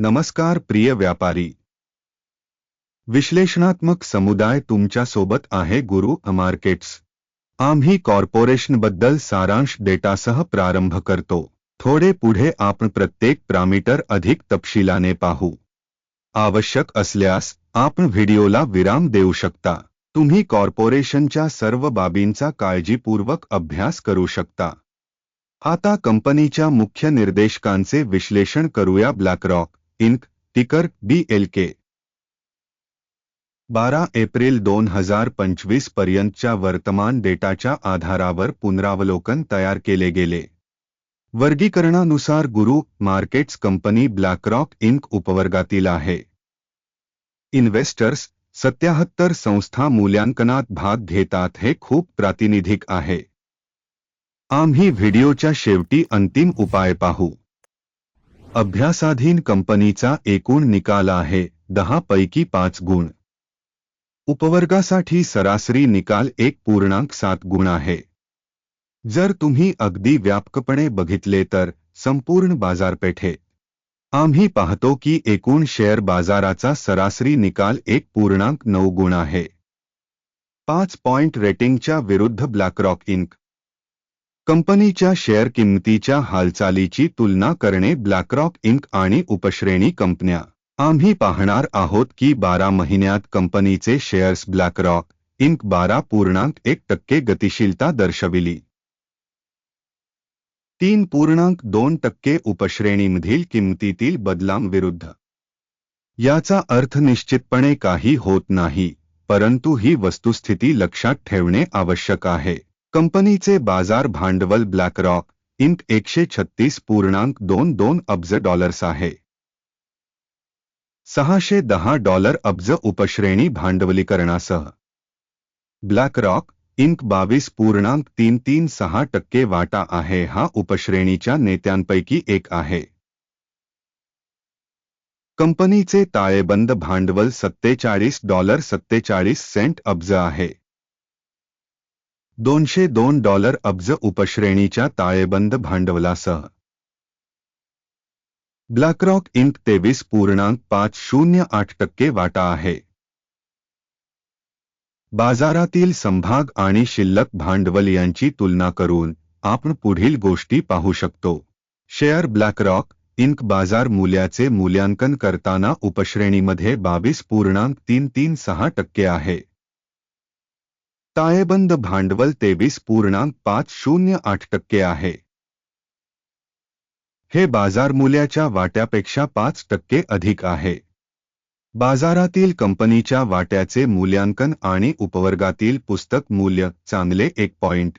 नमस्कार प्रिय व्यापारी. विश्लेषणात्मक समुदाय तुमच्यासोबत आहे गुरु मार्केट्स आम्ही कॉर्पोरेशनबद्दल सारांश डेटासह प्रारंभ करतो. थोडे पुढे आपण प्रत्येक प्रामीटर अधिक तपशिलाने पाहू. आवश्यक असल्यास आपण व्हिडिओला विराम देऊ शकता. तुम्ही कॉर्पोरेशनच्या सर्व बाबींचा काळजीपूर्वक अभ्यास करू शकता. आता कंपनीच्या मुख्य निर्देशकांचे विश्लेषण करूया ब्लॅकरॉक इंक टिकर बी एल के. बारा एप्रिल दोन हजार पंचवीस पर्यंतच्या वर्तमान डेटाच्या आधारावर पुनरावलोकन तयार केले गेले. वर्गीकरणानुसार गुरु मार्केट्स कंपनी ब्लॅकरॉक इंक उपवर्गातील आहे. इन्व्हेस्टर्स सत्याहत्तर संस्था मूल्यांकनात भाग घेतात हे खूप प्रातिनिधिक आहे. आम्ही व्हिडिओच्या शेवटी अंतिम उपाय पाहू. अभ्यासाधीन कंपनीचा एकूण निकाल आहे दहा पैकी पाच गुण. उपवर्गासाठी सरासरी निकाल एक पूर्णांक सात गुण आहे. जर तुम्ही अगदी व्यापकपणे बघितले तर संपूर्ण बाजारपेठे. आम्ही पाहतो की एकूण शेअर बाजाराचा सरासरी निकाल एक पूर्णांक नऊ गुण आहे. पाच पॉइंट रेटिंगच्या विरुद्ध ब्लॅकरॉक इंक. कंपनीच्या शेअर किंमतीच्या हालचालीची तुलना करणे ब्लॅकरॉक इंक आणि उपश्रेणी कंपन्या. आम्ही पाहणार आहोत की बारा महिन्यात कंपनीचे शेअर्स ब्लॅकरॉक इंक बारा पूर्णांक एक टक्के गतिशीलता दर्शविली. तीन पूर्णांक दोन टक्के उपश्रेणीमधील किंमतीतील बदलांविरुद्ध याचा अर्थ निश्चितपणे काही होत नाही परंतु ही वस्तुस्थिती लक्षात ठेवणे आवश्यक आहे. कंपनीचे बाज़ार भांडवल ब्लॅकरॉक इंक एकशे छत्तीस पूर्णांक दोन दोन अब्ज डॉलर्स आहे. सहाशे दहा डॉलर अब्ज उपश्रेणी भांडवलीकरणासह. ब्लॅकरॉक इंक बावीस पूर्णांक तीन तीन सहा टक्के वाटा आहे हा उपश्रेणीच्या नेत्यांपैकी एक आहे. कंपनीचे ताळेबंद भांडवल सत्तेचाळीस डॉलर सत्तेचाळीस सेंट अब्ज आहे. दोनशे दोन डॉलर अब्ज उपश्रेणीच्या ताळेबंद भांडवलासह. ब्लॅकरॉक इंक तेवीस पूर्णांक पाच शून्य आठ टक्के वाटा आहे. बाजारातील संभाग आणि शिल्लक भांडवल यांची तुलना करून आपण पुढील गोष्टी पाहू शकतो. शेअर ब्लॅकरॉक इंक बाजार मूल्याचे मूल्यांकन करताना उपश्रेणीमध्ये बावीस पूर्णांक तीन तीन सहा टक्के आहे. ताळेबंद भांडवल तेवीस पूर्णांक पाच शून्य आठ टक्के आहे. हे बाजार मूल्याच्या वाट्यापेक्षा पाच टक्के अधिक आहे. बाजारातील कंपनीच्या वाट्याचे मूल्यांकन आणि उपवर्गातील पुस्तक मूल्य चांगले एक पॉइंट.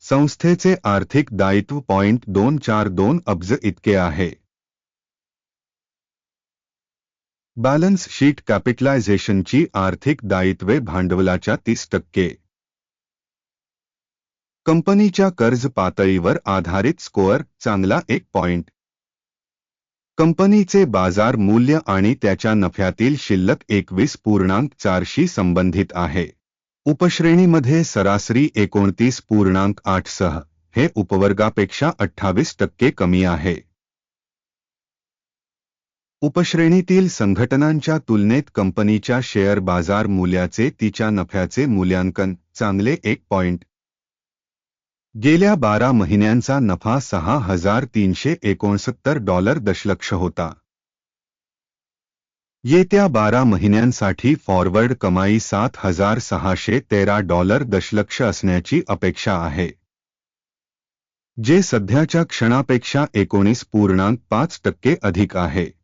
संस्थेचे आर्थिक दायित्व पॉइंट दोन चार दोन अब्ज इतके आहे. बॅलन्स शीट कॅपिटलायझेशनची आर्थिक दायित्वे भांडवलाच्या तीस टक्के. कंपनीच्या कर्ज पातळीवर आधारित स्कोअर चांगला एक पॉइंट. कंपनीचे बाजार मूल्य आणि त्याच्या नफ्यातील शिल्लक एकवीस पूर्णांक चारशी संबंधित आहे. उपश्रेणीमध्ये सरासरी एकोणतीस पूर्णांक आठ सह हे उपवर्गापेक्षा अठ्ठावीस टक्के कमी आहे. उपश्रेणीतील संघटनांच्या तुलनेत कंपनीच्या शेअर बाजार मूल्याचे तिच्या नफ्याचे मूल्यांकन चांगले एक पॉइंट. गेल्या बारा महिन्यांचा नफा सहा हजार तीनशे एकोणसत्तर डॉलर दशलक्ष होता. येत्या बारा महिन्यांसाठी फॉरवर्ड कमाई सात हजार सहाशे तेरा डॉलर दशलक्ष असण्याची अपेक्षा आहे. जे सध्याच्या क्षणापेक्षा एकोणीस पूर्णांक पाच टक्के अधिक आहे.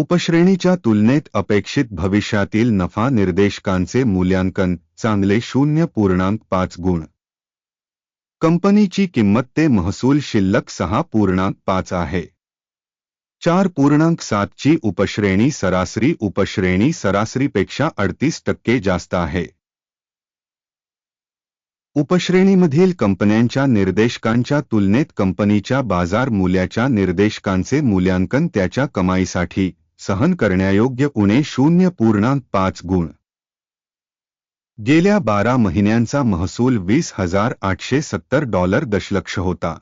उपश्रेणीच्या तुलनेत अपेक्षित भविष्यातील नफा निर्देशकांचे मूल्यांकन चांगले शून्य पूर्णांक पाच गुण. कंपनीची किंमत ते महसूल शिल्लक सहा पूर्णांक पाच आहे. चार पूर्णांक सातची उपश्रेणी सरासरी उपश्रेणी सरासरीपेक्षा अडतीस टक्के जास्त आहे. उपश्रेणीमधील कंपन्यांच्या निर्देशकांच्या तुलनेत कंपनीच्या बाजार मूल्याच्या निर्देशकांचे मूल्यांकन त्याच्या कमाईसाठी सहन करण्यायोग्य उणे शून्य पूर्णांक पाच गुण. गेल्या बारा महिन्यांचा महसूल वीस हज़ार आठशे सत्तर डॉलर दशलक्ष होता.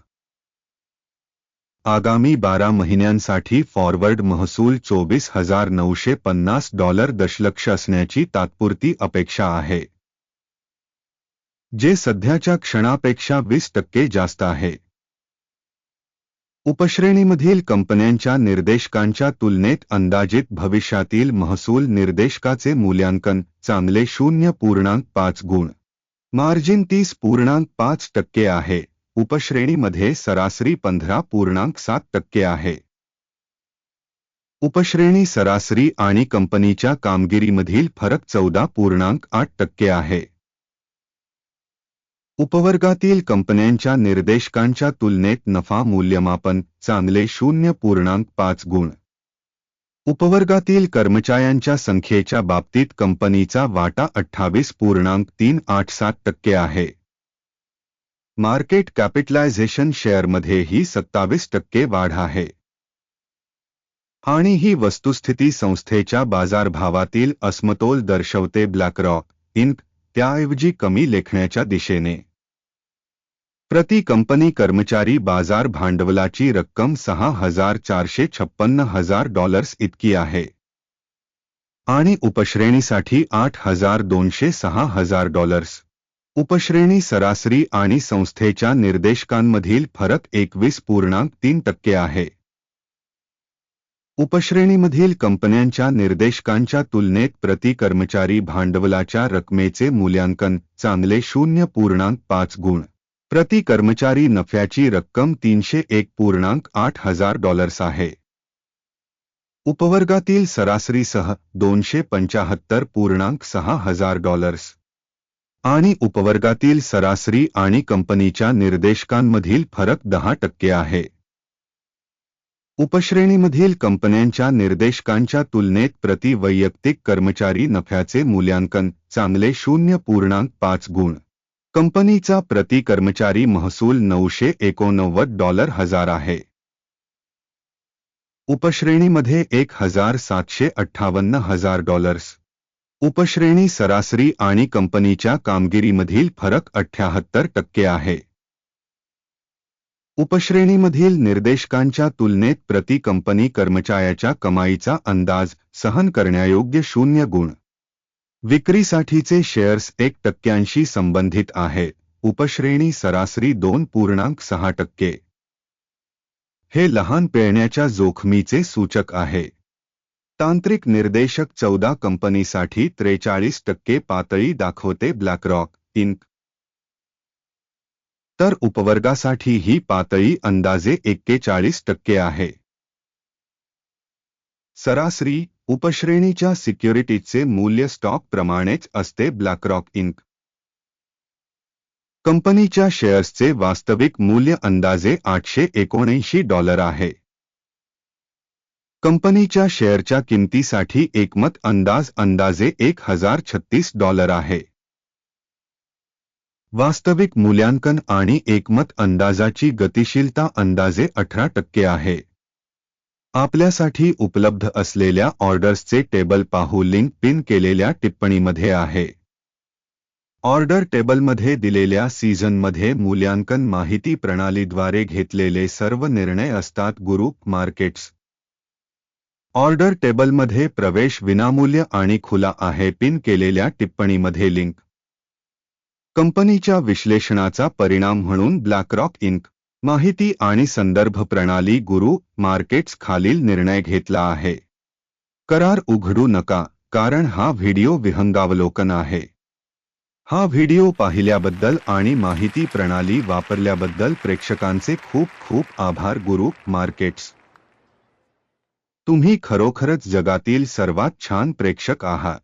आगामी बारा महिन्यांसाठी फॉरवर्ड महसूल चोवीस हज़ार नऊशे पन्नास डॉलर दशलक्ष असण्याची तात्पुरती अपेक्षा आहे. जे सध्याच्या क्षणापेक्षा वीस टक्के जास्त आहे. उपश्रेणीमधील कंपन्यांच्या निर्देशकांच्या तुलनेत अंदाजित भविष्यातील महसूल निर्देशकाचे मूल्यांकन चांगले शून्य पूर्णांक पाच गुण. मार्जिन तीस पूर्णांक पाच टक्के आहे. उपश्रेणीमध्ये सरासरी पंधरा पूर्णांक सात टक्के आहे. उपश्रेणी सरासरी आणि कंपनीच्या कामगिरीमधील फरक चौदा पूर्णांक आठ टक्के आहे. उपवर्गातील कंपन्यांच्या निर्देशकांच्या तुलनेत नफा मूल्यमापन चांगले शून्य पूर्णांक पाच गुण. उपवर्गातील कर्मचाऱ्यांच्या संख्येच्या बाबतीत कंपनीचा वाटा अठ्ठावीस पूर्णांक तीन आठ सात टक्के आहे. मार्केट कॅपिटलायझेशन शेअरमध्ये ही सत्तावीस टक्के वाढ आहे. आणि ही वस्तुस्थिती संस्थेच्या बाजारभावातील असमतोल दर्शवते ब्लॅकरॉक इंक त्याऐवजी कमी लेखण्याच्या दिशेने. प्रति कंपनी कर्मचारी बाजार भांडवलाची रक्कम सहा हजार चारशे छप्पन्न हजार डॉलर्स इतकी आहे. आणि उपश्रेणीसाठी आठ हजार दोनशे सहा हजार डॉलर्स उपश्रेणी सरासरी आणि संस्थेच्या निर्देशकांमधील फरक एकवीस पूर्णांक तीन टक्के आहे. उपश्रेणीमधील कंपन्यांच्या निर्देशकांच्या तुलनेत प्रति कर्मचारी भांडवलाच्या रकमेचे मूल्यांकन चांगले शून्य पूर्णांक पाच गुण. प्रति कर्मचारी नफ्याची रक्कम तीनशे एक पूर्णांक आठ हजार डॉलर्स आहे. उपवर्गातील सरासरीसह दोनशे पंचाहत्तर पूर्णांक सहा हजार डॉलर्स. आणि उपवर्गातील सरासरी आणि कंपनीच्या निर्देशकांमधील फरक दहा टक्के आहे. उपश्रेणीमधील कंपन्यांच्या निर्देशकांच्या तुलनेत प्रति वैयक्तिक कर्मचारी नफ्याचे मूल्यांकन चांगले शून्य पूर्णांक पाच गुण. कंपनीचा प्रति कर्मचारी महसूल नऊशे एकोणनव्वद डॉलर हजार आहे. उपश्रेणीमध्ये एक हजार सातशे अठ्ठावन्न हजार डॉलर्स. उपश्रेणी सरासरी आणि कंपनीच्या कामगिरीमधील फरक अठ्याहत्तर टक्के आहे. उपश्रेणीमधील निर्देशकांच्या तुलनेत प्रति कंपनी कर्मचाऱ्याच्या कमाईचा अंदाज सहन करण्यायोग्य शून्य गुण. विक्रीसाठीचे शेअर्स एक टक्क्यांशी संबंधित आहे. उपश्रेणी सरासरी दोन पूर्णांक सहा टक्के. हे लहान पेळण्याच्या जोखमीचे सूचक आहे. तांत्रिक निर्देशक चौदा कंपनीसाठी त्रेचाळीस टक्के पातळी दाखवते ब्लॅकरॉक इंक तर उपवर्गासाठी ही पातळी अंदाजे एक्केचाळीस टक्के आहे. सरासरी उपश्रेणीच्या सिक्युरिटीजचे मूल्य स्टॉक प्रमाणेच असते ब्लॅकरॉक इंक कंपनीच्या शेअर्सचे वास्तविक मूल्य अंदाजे आठशे एकोणऐंशी डॉलर आहे. कंपनीच्या शेअरच्या किंमतीसाठी एकमत अंदाज अंदाजे एक हजार छत्तीस डॉलर आहे. वास्तविक मूल्यांकन आणि एकमत अंदाजाची गतिशीलता अंदाजे अठरा टक्के आहे. आपल्यासाठी उपलब्ध असलेल्या ऑर्डर्सचे टेबल पाहू लिंक पिन केलेल्या टिप्पणीमध्ये आहे. ऑर्डर टेबलमध्ये दिलेल्या सीझनमध्ये मूल्यांकन माहिती प्रणालीद्वारे घेतलेले सर्व निर्णय असतात ग्रुप मार्केट्स. ऑर्डर टेबलमध्ये प्रवेश विनामूल्य आणि खुला आहे पिन केलेल्या टिप्पणीमध्ये लिंक. कंपनीच्या विश्लेषणाचा परिणाम म्हणून ब्लॅकरॉक इंक माहिती आणि संदर्भ प्रणाली गुरु मार्केट्स खालील निर्णय घेतला आहे. करार उघडू नका कारण हा व्हिडिओ विहंगावलोकन आहे. हा व्हिडिओ पाहिल्याबद्दल आणि माहिती प्रणाली वापरल्याबद्दल प्रेक्षकांचे खूप खूप आभार गुरु मार्केट्स. तुम्ही खरोखरच जगातील सर्वात छान प्रेक्षक आहात.